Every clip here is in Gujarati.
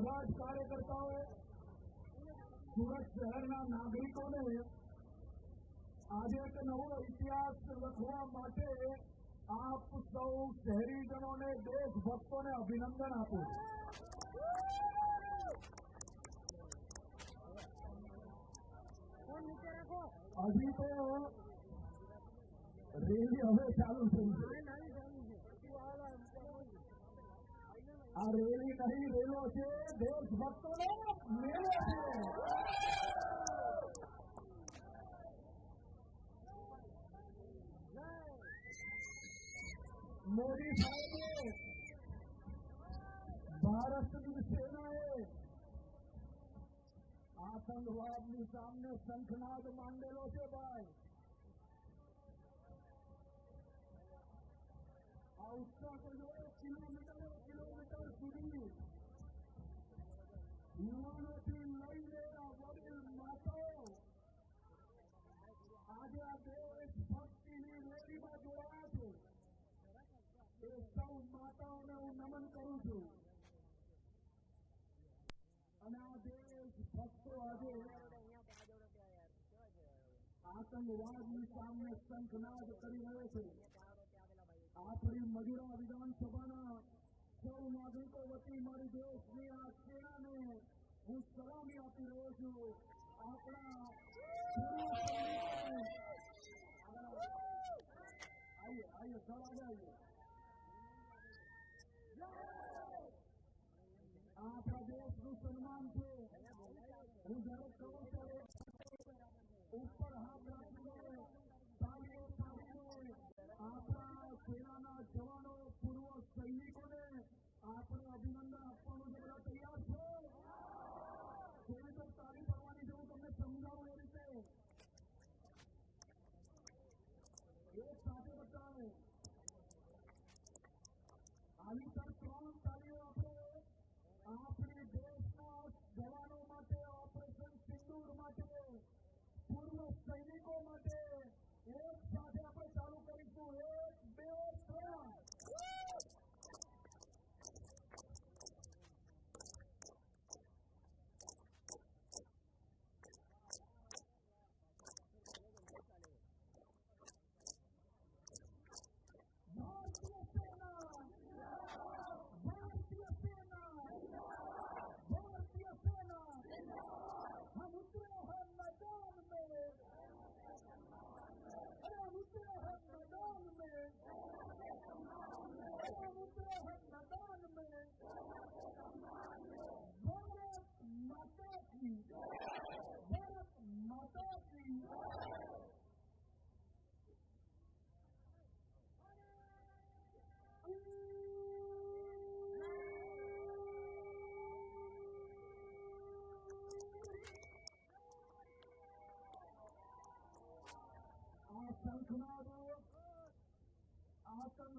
બધા જ કાર્યકર્તાઓએ સુરત શહેરના નાગરિકોને આજે એક નવો ઇતિહાસ લખવા માટે આપ સૌ શહેરીજનોને દેશભક્તોને અભિનંદન આપું હજી તો રેલી હવે ચાલુ થઈ છે આ રેલી નહીં રેલો છે દેશભક્તોનો મેળો છે મોદી સાહેબે ભારતની સેનાએ આતંકવાદની સામે શંખનાદ માંડેલો છે ભાઈ આ ઉત્સાહ તો જોયો કિલોમીટરો નેતાઓને હું નમન કરું છું અને આ દેશ ભક્તો આજે આતંકવાદની સામે શંખનાદ કરી રહ્યો છે આપણી મજુરા વિધાનસભાના સૌ નાગરિકો વતી મારી દેશની આ સેનાને હું સલામી આપી રહ્યો છું આપણા આઈએ આઈએ સવાજ આઈએ દેશનું સન્માન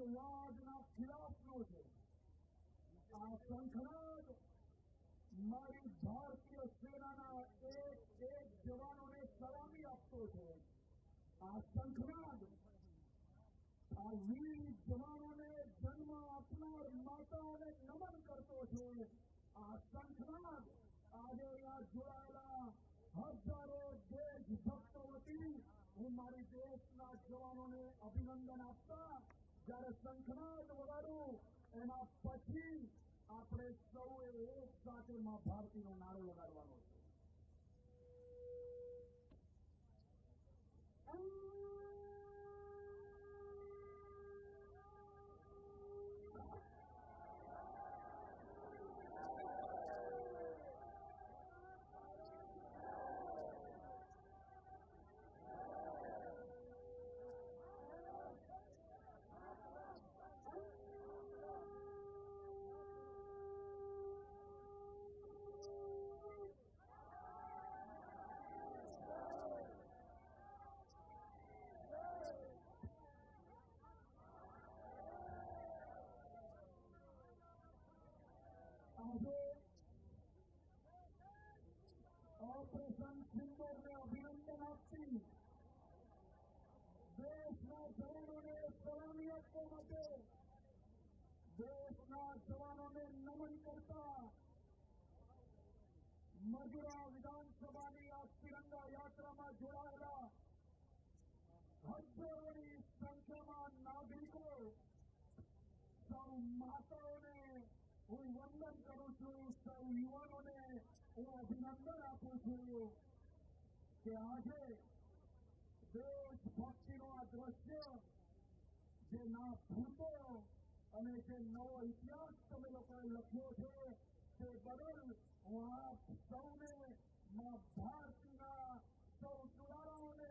આતંકવાદના ખિલાફનો છે આ શંખનાદ મારી ભારતીય સેનાના એક એક જવાનોને સલામી આપતો છે આ શંખનાદ આ વીર જવાનોને જન્મ આપનાર માતાઓને નમન કરતો છે આ શંખનાદ આજે અહીંયા જોડાયેલા હજારો દેશભક્તો વતી હું મારી દેશના જવાનોને અભિનંદન આપતા જ્યારે શંખનાદ વગાડું એના પછી આપણે સૌએ એક સાથે માં ભારતીનો નારો લગાડવાનો છે. લોકો માટે દેશના જવાનોને નમન કરતા મજુરા વિધાનસભાની આ તિરંગા યાત્રામાં જોડાયેલા હજારોની સંખ્યામાં નાગરિકો સૌ માતાઓને હું વંદન કરું છું સૌ યુવાનોને હું અભિનંદન આપું છું કે આજે દેશભક્તિનું આ દ્રશ્ય જે ના ભૂતો અને જે નવો ઇતિહાસ તમે લોકોએ લખ્યો છે તે બદલ હું આપ સૌને માં ભારતીના સૌ દુલારાઓને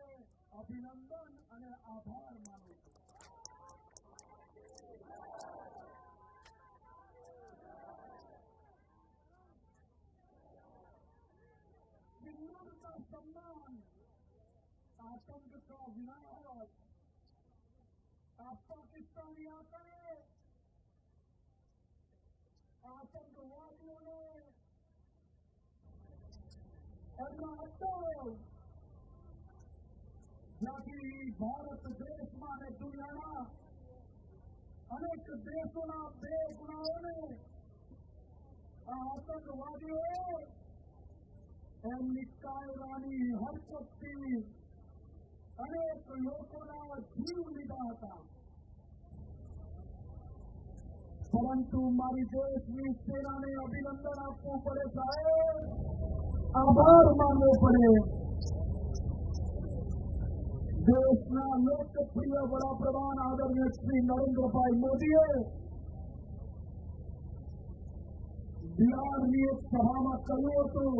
અભિનંદન અને આભાર માનું છું सिंदूर का सम्मान आतंक का विनाश પાકિસ્તાની આતંકે આતંકવાદીઓને ભારત દેશમાં અને દુનિયાના અનેક દેશોના બે ગુનાઓને આ આતંકવાદીઓ એમની કાયદાની હરકતથી અનેક લોકોના જીવ લીધા હતા પરંતુ મારી દેશની સેનાને અભિનંદન આપવું પડે સાહેબ આભાર માનવો પડે દેશના લોકપ્રિય વડાપ્રધાન આદરણીય શ્રી નરેન્દ્રભાઈ મોદીએ બિહારની એક સભામાં કહ્યું હતું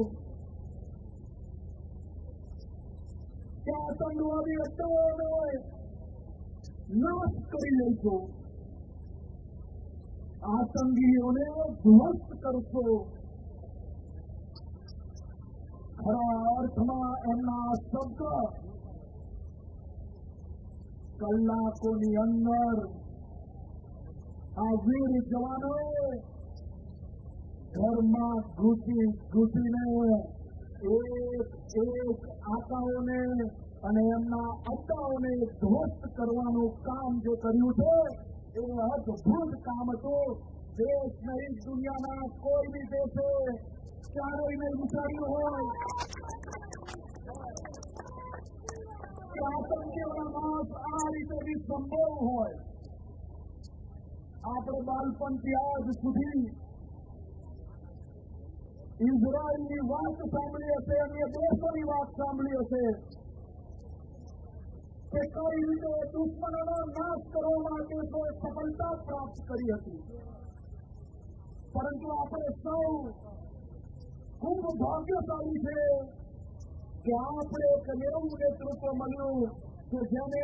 કે આતંકવાદી અટ્ટાઓને નાશ કરી લઈશું આતંકીઓને ધ્વસ્ત કરશો ખરા અર્થમાં એમના શબ્દ કલાકોની અંદર આ વીર જવાનો ઘરમાં ઘૂસી ઘૂસીને એક એક આકાઓને અને એમના અટ્ટાઓને ધ્વસ્ત કરવાનું કામ જે કર્યું છે એ અદભુત કામ હતું દેશ નહીં દુનિયાના કોઈ બી દેશે ક્યારેય વિચાર્યું હોય આતંકીઓના આ રીતે સંભવ હોય આપણે બાળપણથી આજ સુધી ઇઝરાયલની વાત સાંભળી હશે અન્ય દેશોની વાત સાંભળી હશે કે કઈ રીતે દુશ્મનોનો નાશ કરવા માટે કોઈ સફળતા પ્રાપ્ત કરી હતી પરંતુ આપણે સૌ ખૂબ ભાગ્યશાળી છે કે આપણે એક એવું નેતૃત્વ મળ્યું કે જેને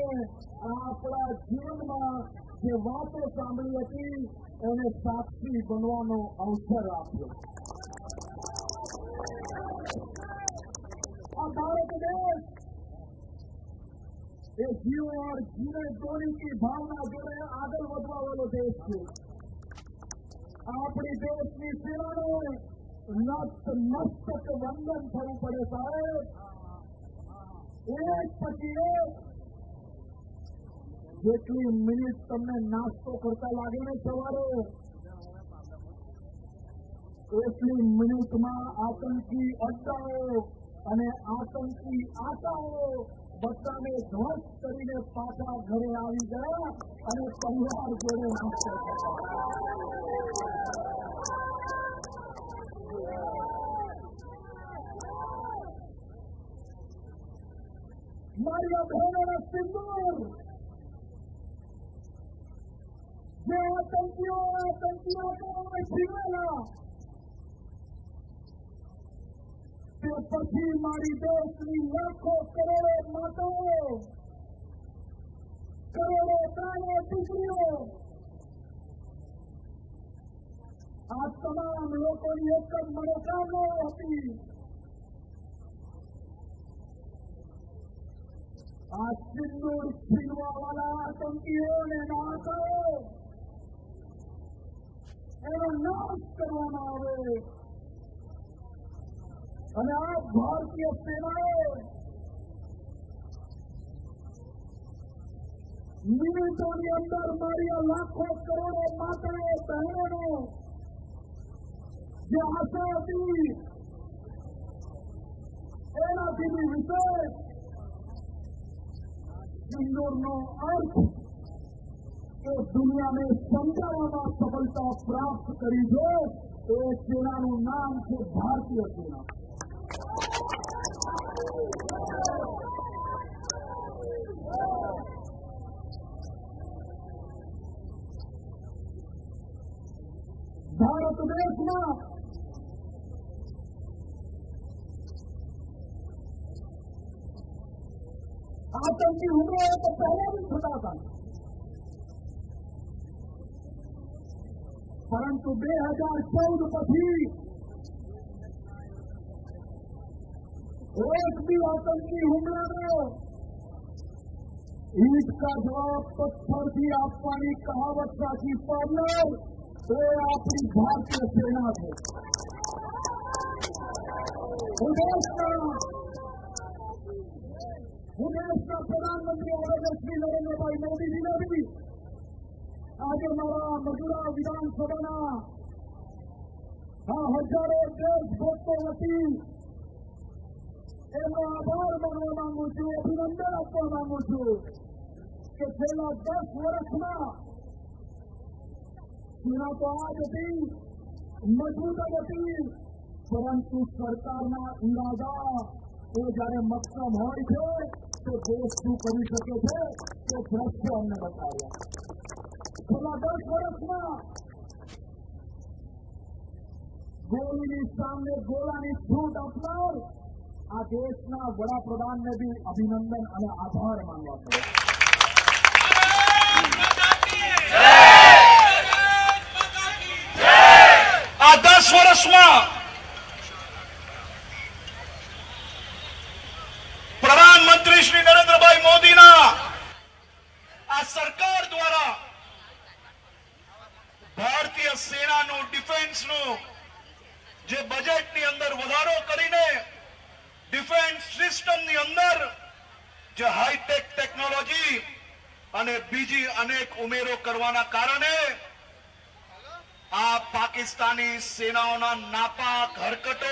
આપણા જીવનમાં જે વાતો સાંભળી હતી એને સાક્ષી બનવાનો અવસર આપ્યો એ જીવ ઓર જીવન કોની ભાવના જોડે આગળ વધવા વાળો દેશ છે. આપણી દેશની સેવાને નત મસ્તક વંદન થવું પડે સાહેબ. એક પછી એક. જેટલી મિનિટ તમને નાસ્તો કરતા લાગે ને સવારે, એટલી મિનિટમાં આતંકી અડ્ડાઓ અને આતંકી આશાઓ બધાને ધ્વસ્ત કરીને પાછા ઘરે આવી ગયા અને પરિવાર જોડે નાસ્તો મારી બહેનોના સિંદૂર જે આતંકીઓ આતંકીઓ કરવા જીવેલા તે પછી મારી દેશની લાખો કરોડો માતાઓ કરોડો પ્રાણો દીકરીઓ આ તમામ લોકોની એક જ મનોકામનાઓ હતી આ સિંદૂર છીનવા વાળા આતંકીઓને નાશાઓ એનો નાશ કરવામાં આવે અને આ ભારતીય સેનાએ મિનિટોની અંદર મારી લાખો કરોડો માતાઓ, બહેનોનો જે આશા હતી, એનાથી બી વિશેષ ઇન્દોરનો અર્થ એ દુનિયાને સમજાવવામાં સફળતા પ્રાપ્ત કરી છે. એ સેનાનું નામ છે ભારતીય સેના. પરંતુ બે હજાર ચૌદ પછી એક બી આતંકી હુમલાનો ઈટ કા જવાબ પથ્થરથી આપવાની કહાવત સાચી પાડનાર એ આપણી ભારતીય સેના છે હું દેશના પ્રધાનમંત્રી આદરણીય નરેન્દ્રભાઈ મોદીજીને બી આજે મારા મજૂરા વિધાનસભાના આ હજારો દેશભક્તો વતી એમનો આભાર માનવા માંગુ છું અભિનંદન આપવા માંગુ છું કે છેલ્લા દસ વર્ષમાં સેના તો આજ હતી મજબૂત જ હતી પરંતુ સરકારના ઇરાદા એ જયારે મક્કમ હોય છે તો દેશ શું કરી શકે છે તે દ્રશ્ય અમને બતાવ્યા છેલ્લા દસ વર્ષમાં ગોળીની સામે ગોળાની છૂટ આપનાર આ દેશના વડાપ્રધાનને બી અભિનંદન અને આભાર માનવા પડે આ દસ વર્ષમાં પ્રધાનમંત્રી શ્રી નરેન્દ્રભાઈ મોદીના આ સરકાર દ્વારા ભારતીય સેનાનું ડિફેન્સનું જે બજેટની અંદર વધારો કરીને ડિફેન્સ સિસ્ટમની અંદર જે હાઈટેક ટેકનોલોજી અને બીજી અનેક ઉમેરો કરવાના કારણે આ પાકિસ્તાની સેનાઓના નાપાક હરકતો,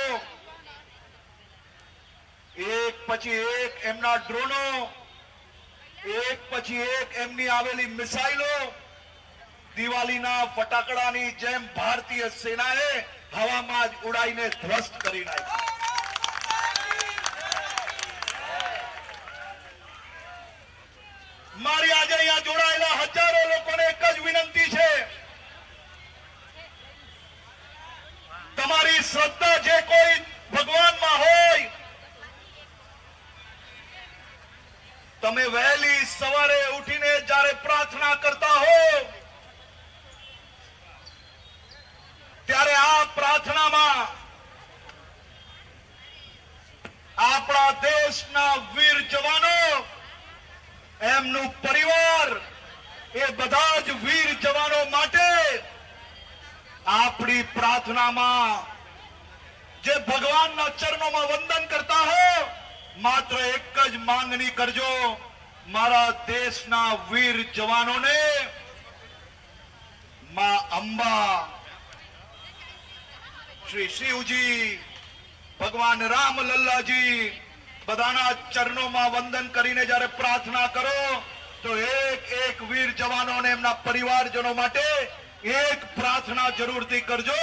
એક પછી એક એમના ડ્રોનો, એક પછી એક એમની આવેલી મિસાઇલો, દિવાળીના ફટાકડાની જેમ ભારતીય સેનાએ હવામાં જ ઉડાઈને ધ્વસ્ત કરી નાખી મારી આજે અહીંયા જોડાયેલા હજારો લોકોને એક જ વિનંતી છે તમારી શ્રદ્ધા જે કોઈ ભગવાનમાં હોય તમે વહેલી સવારે ઉઠીને જ્યારે પ્રાર્થના કરતા હો ત્યારે આ પ્રાર્થનામાં આપણા દેશના વીર જવાનો એમનું પરિવાર એ જ વીર જવાનો માટે આપણી પ્રાર્થનામાં જે ભગવાનના ચરણોમાં વંદન કરતા હો, માત્ર એક જ માંગણી કરજો, મારા દેશના વીર જવાનોને માં અંબા, શ્રી શિવજી, ભગવાન રામ લલ્લાજી બધાના ચરણોમાં વંદન કરીને જયારે પ્રાર્થના કરો તો એક એક વીર જવાનો એમના પરિવારજનો માટે એક પ્રાર્થના જરૂરથી કરજો.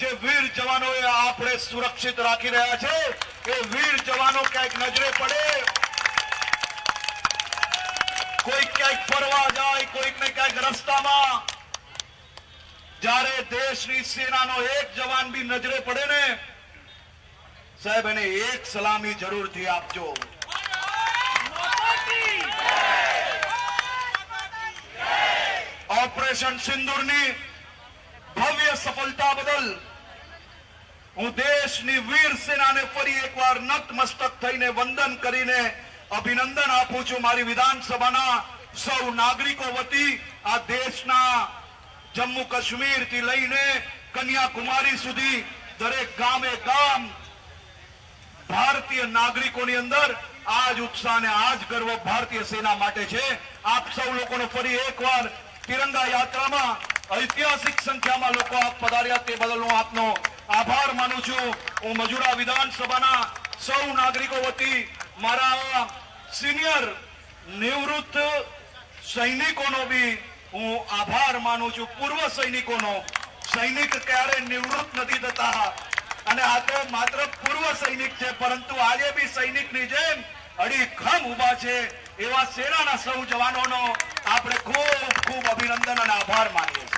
જે વીર જવાનો આપણે સુરક્ષિત રાખી રહ્યા છે, એ વીર જવાનો ક્યાંક નજરે પડે. કોઈ ક્યાંક ફરવા જાય કોઈક ને ક્યાંક રસ્તામાં. જ્યારે દેશની સેનાનો એક જવાન બી નજરે પડે ને, સાહેબ એને એક સલામી જરૂરથી આપજો. ઓપરેશન સિંદૂરની ભવ્ય સફળતા બદલ હું દેશની વીર સેનાને ફરી એકવાર નતમસ્તક થઈને વંદન કરીને અભિનંદન આપું છું મારી વિધાનસભાના સૌ નાગરિકો વતી આ દેશના જમ્મુ કાશ્મીરથી લઈને કન્યાકુમારી સુધી દરેક ગામે ગામ ભારતીય નાગરિકોની અંદર આ જ ઉત્સાહ ને આ જ ગર્વ ભારતીય સેના માટે છે. આપ સૌ લોકોનો ફરી એકવાર તિરંગા યાત્રામાં ઐતિહાસિક સંખ્યામાં લોકો આપ પધાર્યા તે બદલ હું આપનો આભાર માનું છું. હું મજુરા વિધાનસભાના સૌ નાગરિકો વતી મારા સિનિયર નિવૃત્ત સૈનિકોનો બી હું આભાર માનું છું. પૂર્વ સૈનિકોનો, સૈનિક ક્યારે નિવૃત્ત નથી થતા. અને આ તો માત્ર પૂર્વ સૈનિક છે, પરંતુ આજે બી સૈનિકની જેમ અડીખમ ઊભા છે. એવા સેનાના સૌ જવાનોનો આપણે ખૂબ ખૂબ અભિનંદન અને આભાર માનીએ છીએ.